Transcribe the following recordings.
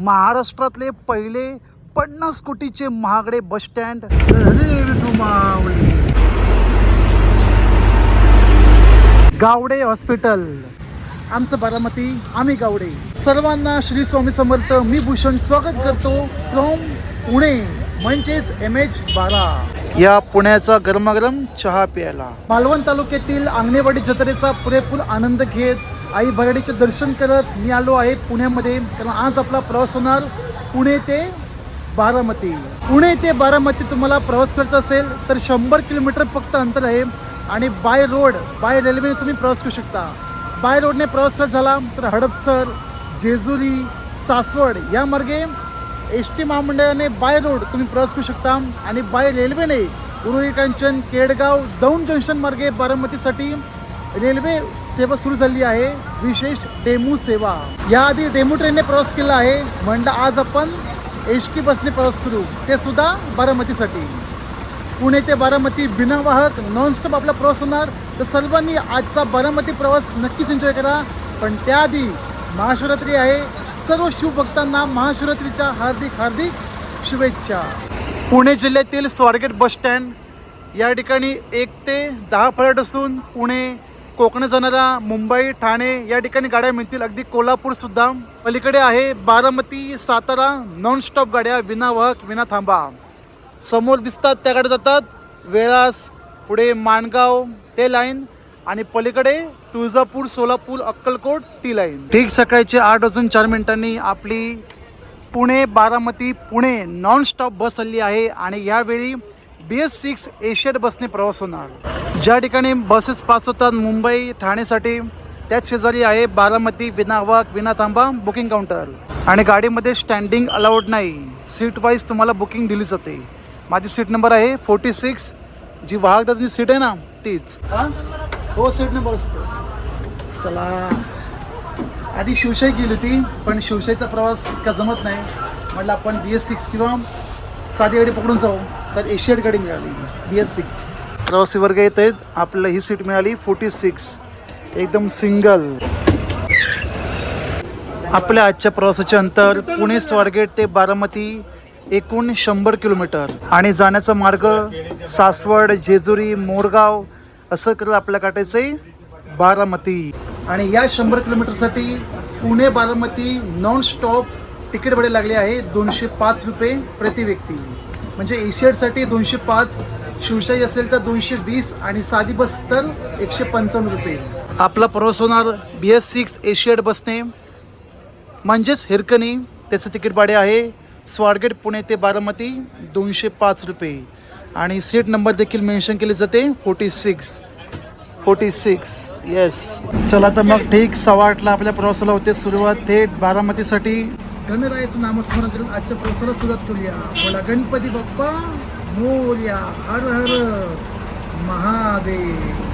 महाराष्ट्रातले पहिले पन्नास कोटीचे महागडे बस स्टँड. गावडे हॉस्पिटल. आमचं बारामती आम्ही गावडे. सर्वांना श्री स्वामी समर्थ मी भूषण स्वागत करतो फ्रॉम पुणे म्हणजेच एम एच बारा. या पुण्याचा गरमागरम चहा प्यायला. मालवण तालुक्यातील आंगणेवाडी जत्रेचा पुरेपूर आनंद घेत आई भराडीचे दर्शन करत मी आलो आहे पुण्यामध्ये. कारण आज आपला प्रवास होणार पुणे ते बारामती. पुणे ते बारामती तुम्हाला प्रवास करायचा असेल तर शंभर किलोमीटर फक्त अंतर आहे आणि बाय रोड बाय रेल्वेने तुम्ही प्रवास करू शकता. बाय रोडने प्रवास करत झाला तर हडपसर जेजुरी सासवड या मार्गे एस टी महामंडळाने बाय रोड तुम्ही प्रवास करू शकता आणि बाय रेल्वेने उरुळी कांचन केडगाव दौंड जंक्शन मार्गे बारामतीसाठी रेल्वे सेवा सुरू झाली आहे. विशेष डेमू सेवा. याआधी डेमू ट्रेनने प्रवास केला आहे. म्हणलं आज आपण एस टी बसने प्रवास करू. ते सुद्धा बारामतीसाठी. पुणे ते बारामती बिनावाहक नॉनस्टॉप आपला प्रवास होणार. तर सर्वांनी आजचा बारामती प्रवास नक्कीच एन्जॉय करा. पण त्याआधी महाशिवरात्री आहे. सर्व शिवभक्तांना महाशिवरात्रीच्या हार्दिक हार्दिक शुभेच्छा. पुणे जिल्ह्यातील स्वारगेट बस स्टँड या ठिकाणी एक ते दहा फळट असून पुणे कोकण जाणारा मुंबई ठाणे या ठिकाणी गाड्या मिळतील. अगदी कोल्हापूर सुद्धा. पलीकडे आहे बारामती सातारा नॉनस्टॉप गाड्या. विना वाहक विना थांबा. समोर दिसतात त्या जातात. वेळास पुढे माणगाव ते लाईन आणि पलीकडे तुळजापूर सोलापूर अक्कलकोट ती लाईन ठीक सकाळचे आठ वाजून चार मिनिटांनी आपली Pune Baramati Pune non stop bus आली आहे. आणि यावेळी बी एस सिक्स एशियड बसने प्रवास होणार. ज्या ठिकाणी बसेस पास होतात मुंबई ठाणेसाठी त्याच शेजारी आहे बारामती विनावाक विना थांबा बुकिंग काउंटर आणि गाडीमध्ये स्टँडिंग अलाउड नाही. सीट वाईज तुम्हाला बुकिंग दिली जाते. माझी सीट नंबर आहे फोर्टी सिक्स जी वाहकदाची सीट आहे ना तीच. हो? सीट नंबर असतो. चला. आधी शिवशाही गेली होती पण शिवशाहीचा प्रवास इतका जमत नाही. म्हटलं आपण बी एस सिक्स किंवा साधी गाडी पकडून जाऊ. तर एशियन गाडी मिळाली. बी एस सिक्स प्रवासी वर्ग येत आहेत आपल्याला ही सीट मिळाली. फोर्टी सिक्स एकदम सिंगल आपल्या आजच्या प्रवासाचे अंतर पुणे स्वारगेट ते बारामती एकूण शंभर किलोमीटर. आणि जाण्याचा मार्ग सासवड जेजुरी मोरगाव असं करत आपल्या काटायचं आहे बारामती. आणि या शंभर किलोमीटरसाठी Pune Baramati non stop ticket भाडे लागले आहे. दोनशे पाच रुपये प्रति व्यक्ती. म्हणजे एशियडसाठी दोनशे पाच शिवशाही असेल तर दोनशे वीस आणि साधी बस तर एकशे पंचावन्न रुपये. आपला प्रवास होणार बी एस सिक्स एशियड बसने म्हणजेच हिरकणी त्याचं तिकीट भाडे आहे. स्वारगेट पुणे ते बारामती दोनशे पाच रुपये. आणि सीट नंबर देखील मेन्शन केली जाते forty six forty six yes चला तर मग ठीक सव्वा आठला आपल्या प्रवासाला होते सुरुवात थेट बारामतीसाठी. गणरायाचं नामस्मरण करून आजच्या प्रवासाला सुरुवात करूया. बोला गणपती बाप्पा मोर्या हर हर महादेव.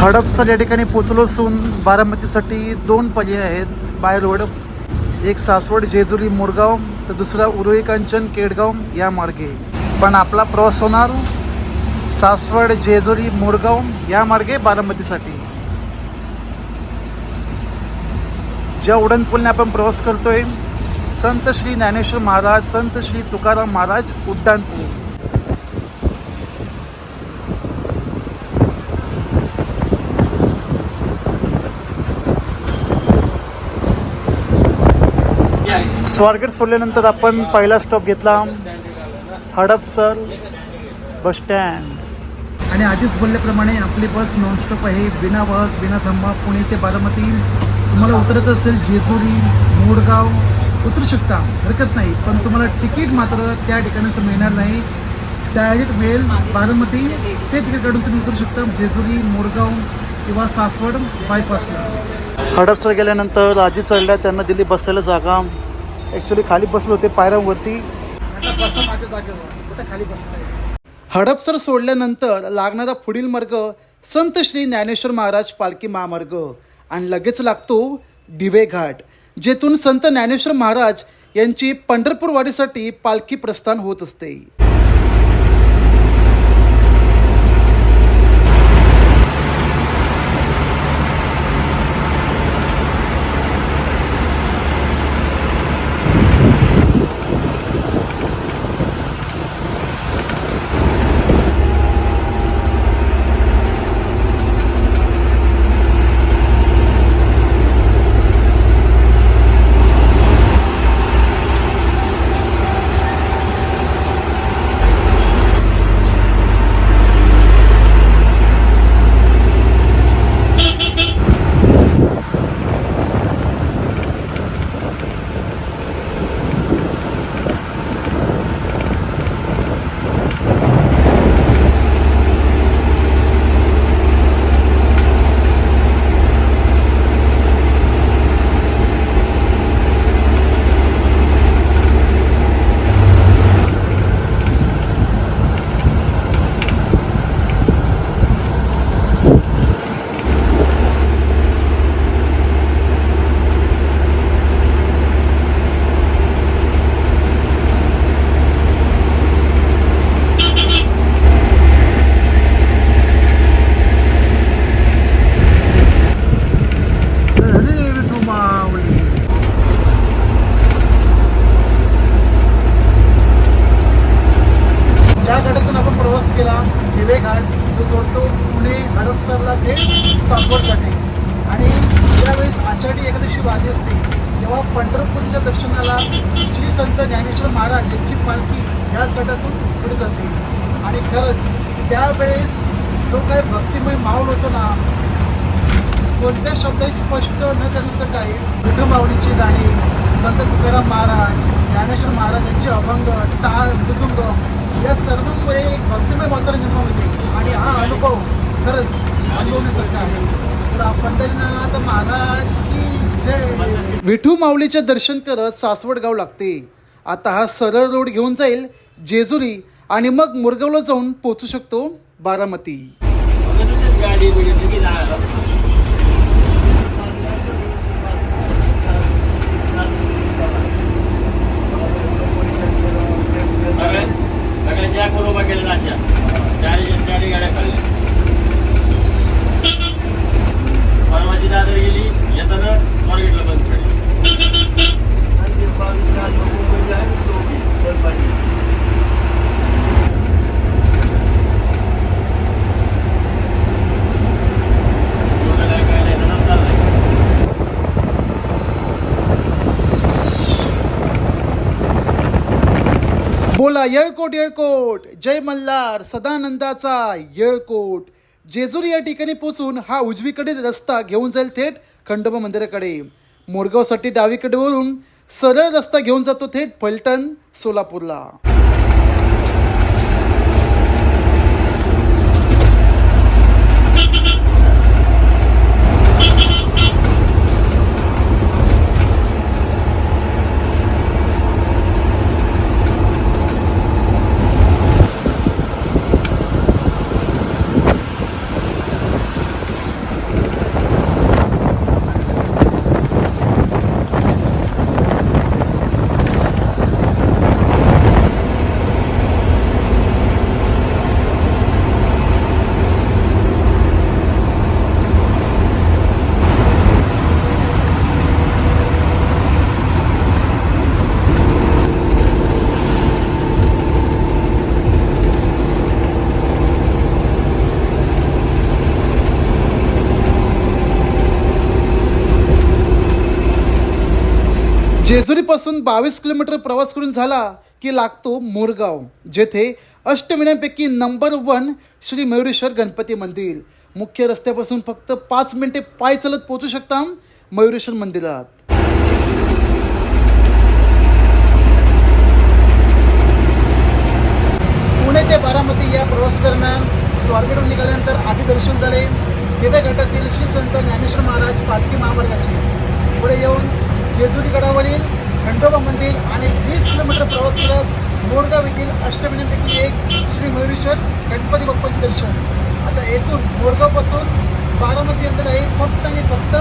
हडपसर या ठिकाणी पोचलो असून बारामतीसाठी दोन पर्याय आहेत. बाय रोड एक सासवड जेजुरी मोरगाव तर दुसरा उरुई कांचन केडगाव या मार्गे. पण आपला प्रवास होणार सासवड जेजुरी मोरगाव या मार्गे बारामतीसाठी. ज्या उड्डाणपूलने आपण प्रवास करतोय संत श्री ज्ञानेश्वर महाराज संत श्री तुकाराम महाराज उड्डाणपूल. स्वारगेट सोडल्यानंतर आपण पहिला स्टॉप घेतला. Hadapsar bus stand. आणि आधीच बोलल्याप्रमाणे आपली बस नॉनस्टॉप आहे. बिना वाहक बिना थांबा पुणे ते बारामती. तुम्हाला उतरत असेल जेजुरी मोडगाव उतरू शकता. हरकत नाही. पण तुम्हाला तिकीट मात्र त्या ठिकाणाचं मिळणार नाही. डायरेक्ट मिळेल बारामती ते तिकीट काढून तुम्ही उतरू शकता. जेजुरी मोरगाव किंवा सासवड बायपासला हडपसर गेल्यानंतर आजी चढल्या. त्यांना दिली बसायला जागा. ॲक्च्युली खाली बसले होते पायऱ्यांवरती. हडपसर सोडल्यानंतर लागणारा पुढील मार्ग संत श्री ज्ञानेश्वर महाराज पालखी महामार्ग. आणि लगेच लागतो दिवे घाट जेथून संत ज्ञानेश्वर महाराज यांची पंढरपूर वाडीसाठी पालखी प्रस्थान होत असते. शब्द स्पष्ट न करण्याचं काय विठुमावळीची गाणी संत तुकाराम महाराज ज्ञानेश्वर महाराज यांचे अभंग टाळ मृदुंग या सर्वांमुळे एक भक्तिमय वातावरण निर्माण होते. आणि हा अनुभव खरंच अनुभवण्यासारखा आहे. तर पंढरीनाथ महाराज की जय. विठू माऊलीचे दर्शन करत सासवड गाव लागते. आता हा सरळ रोड घेऊन जाईल जेजुरी आणि मग मुरगावला जाऊन पोचू शकतो बारामती गाडी बिडी की जाणार सगळ्या सगळ्या ज्या कोरोबा केल्या अशा चारी चारी गाड्या खाल्ल्या परवाची दादर गेली येताना मार्केटला बंद पडली एवढं काय काय नाही तर चाललंय बोला येळकोट येळकोट. जय मल्हार सदानंदाचा येळकोट. जेजुरी या ठिकाणी पोचून हा उजवीकडे रस्ता घेऊन जाईल थेट खंडोबा मंदिराकडे. मोरगावसाठी डावीकडे वरून सरळ रस्ता घेऊन जातो थेट फलटण सोलापूरला. जेजुरीपासून बावीस किलोमीटर प्रवास करून झाला की लागतो मोरगाव जेथे अष्टविनायपैकी नंबर वन श्री मयुरेश्वर गणपती मंदिर. मुख्य रस्त्यापासून फक्त पाच मिनिटे पाय चालत पोहोचू शकता मयुरेश्वर मंदिरात. पुणे ते बारामती या प्रवासादरम्यान स्वारगेटून निघाल्यानंतर आधी दर्शन झाले. दिव्या घाटातील श्री संत ज्ञानेश्वर महाराज पालखी महामार्गाचे पुढे येऊन जेजुरी गडावरील खंडोबा मंदिर आणि वीस किलोमीटर प्रवास करत मोरगाव येथील अष्टविनांपैकी एक श्री मयुरेश्वर गणपती बाप्पाचे दर्शन. आता येथून मोरगावपासून बारामती अंतर आहे फक्त आणि फक्त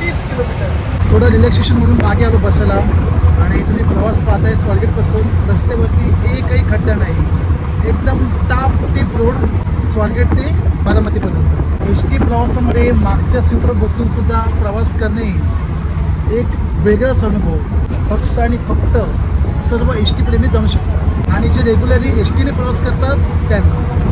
तीस किलोमीटर. थोडं रिलॅक्सेशन म्हणून मागे आलो बसायला आणि तुम्ही प्रवास पाहताय स्वारगेटपासून. रस्त्यावरती एकही खड्डा नाही. एकदम टाप टीप रोड स्वारगेट ते बारामतीपर्यंत. एस टी प्रवासामध्ये मागच्या सीटवर बसून सुद्धा प्रवास करणे एक वेगळाच अनुभव. फक्त आणि फक्त सर्व एस टी प्रेमी जाऊ शकतात. आणि जे रेग्युलरली एस टीने प्रवास करतात त्यांना.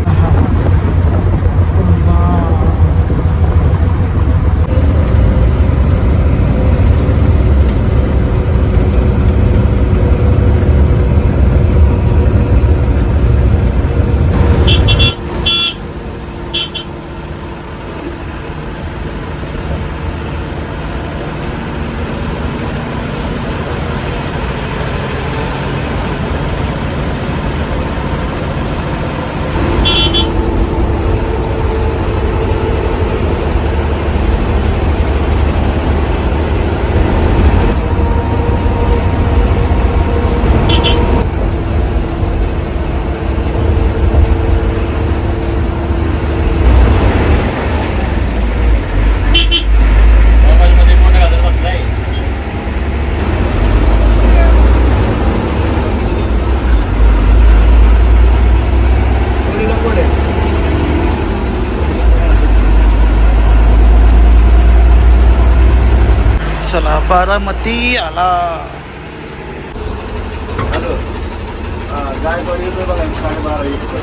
चला बारामती आला. हॅलो. गायकवाड येतोय बघा साडेबारा येतोय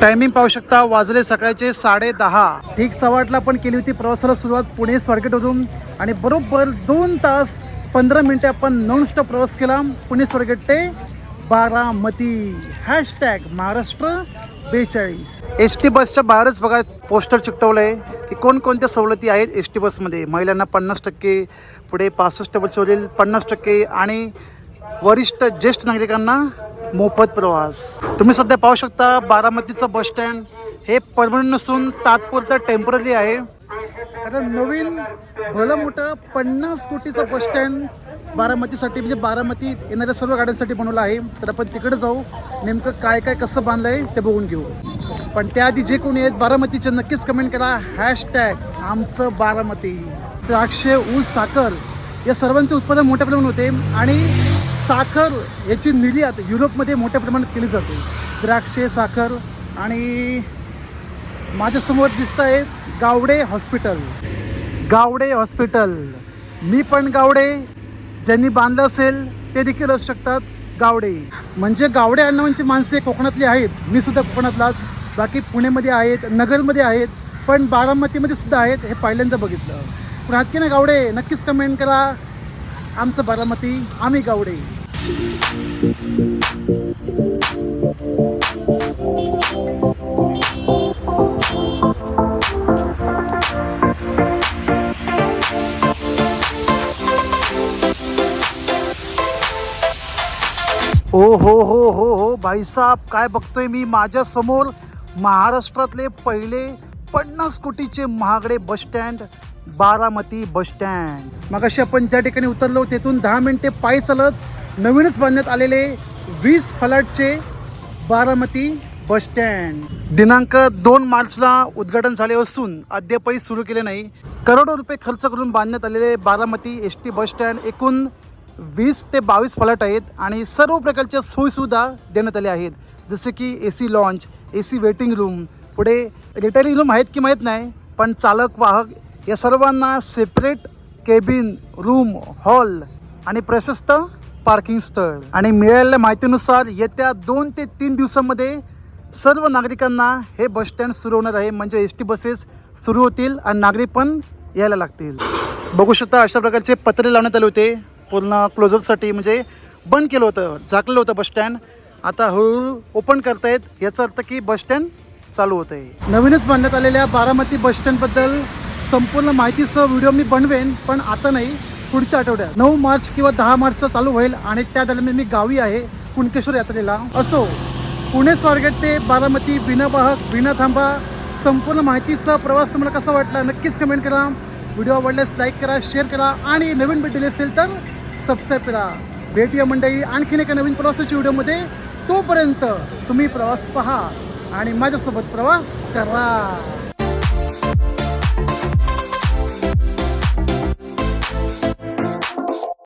टायमिंग पाहू शकता वाजले सकाळचे साडे दहा. ठीक सवाटला पण केली होती प्रवासाला सुरुवात पुणे स्वारगेटवरून. आणि बरोबर दोन तास पंधरा मिनिटे आपण नॉन स्टॉप प्रवास केला. पुणे स्वारगेट ते बारामती. हॅशटॅग महाराष्ट्र बेचाळीस. एस टी बसच्या बाहेरच बघा पोस्टर चिकटवलं आहे की कोणकोणत्या सवलती आहेत एस टी बसमध्ये. महिलांना पन्नास टक्के पुढे पासष्ट वर्षावरील पन्नास टक्के आणि वरिष्ठ ज्येष्ठ नागरिकांना मोफत प्रवास. तुम्ही सध्या पाहू शकता बारामतीचं बस स्टँड. हे परमनंट नसून तात्पुरतं टेंपररी आहे. आता नवीन भलं मोठं पन्नास कोटीचं बस स्टँड बारामतीसाठी म्हणजे बारामती येणाऱ्या सर्व गाड्यांसाठी बनवलं आहे. तर आपण तिकडे जाऊ नेमकं काय काय कसं बांधलं आहे ते बघून घेऊ. पण त्याआधी जे कोणी आहेत बारामतीचे नक्कीच कमेंट करा. हॅशटॅग आमचं बारामती. द्राक्षे ऊस साखर या सर्वांचे उत्पादन मोठ्या प्रमाणात होते आणि साखर याची निर्यात युरोपमध्ये मोठ्या प्रमाणात केली जाते. द्राक्षे साखर आणि माझ्यासमोर दिसत आहे गावडे हॉस्पिटल. गावडे हॉस्पिटल. मी पण गावडे. ज्यांनी बांधलं असेल ते देखील असू शकतात. गावडे. म्हणजे गावडे आडनावांची माणसे कोकणातली आहेत. मी सुद्धा कोकणातलाच. बाकी पुणेमध्ये आहेत नगरमध्ये आहेत पण बारामतीमध्ये सुद्धा आहेत हे पहिल्यांदा बघितलं. पण हातकी ना गावडे? नक्कीच कमेंट करा. आमचं बारामती आम्ही गावडे. ओ हो हो हो हो भाईसाहेब काय बघतोय मी? माझ्यासमोर महाराष्ट्रातले पहिले पन्नास कोटीचे महागडे bus stand Baramati bus stand. मग अशी आपण ज्या ठिकाणी उतरलो तेथून दहा मिनिटे पायी चालत नवीनच बांधण्यात आलेले वीस फलाटचे बारामती बस स्टँड. दिनांक दोन मार्चला उद्घाटन झाले असून अद्यापही सुरू केले नाही. करोडो रुपये खर्च करून बांधण्यात आलेले Baramati S T bus stand एकूण वीस ते बावीस फलाट आहेत आणि सर्व प्रकारच्या सोयीसुविधा देण्यात आल्या आहेत. जसे की A C lounge A C waiting room पुढे रिटायरिंग रूम आहेत की माहीत नाही पण चालक वाहक या सर्वांना सेपरेट केबिन रूम हॉल आणि प्रशस्त पार्किंग स्थळ. आणि मिळालेल्या माहितीनुसार येत्या दोन ते तीन दिवसामध्ये सर्व नागरिकांना हे बस स्टँड सुरू होणार आहे. म्हणजे एस टी बसेस सुरू होतील आणि नागरिक पण यायला लागतील. बघू शकता अशा प्रकारचे पत्रे लावण्यात आले होते. पूर्ण क्लोजअपसाठी म्हणजे बंद केलं होतं झाकलेलं होतं बसस्टँड आता हळूहळू ओपन करतायत. याचा अर्थ की बसस्टँड चालू होत आहे नवीनच बांधण्यात आलेल्या बारामती बसस्टँडबद्दल संपूर्ण माहितीसह व्हिडिओ मी बनवेन पण आता नाही पुढच्या आठवड्यात. नऊ मार्च किंवा दहा मार्चचा चालू होईल आणि त्या दरम्यान मी गावी आहे कुणकेश्वर यात्रेला. असो पुणे स्वारगेट ते बारामती बिना वाहक बिना थांबा संपूर्ण माहितीसह प्रवास तुम्हाला कसा वाटला नक्कीच कमेंट करा. व्हिडिओ आवडल्यास लाईक करा शेअर करा आणि नवीन भेट दिली असेल तर सबस्क्राईब करा. भेटूया मंडळी आणखीन एका नवीन प्रवासाच्या व्हिडिओमध्ये. तोपर्यंत तुम्ही प्रवास पहा आणि माझ्यासोबत प्रवास करा.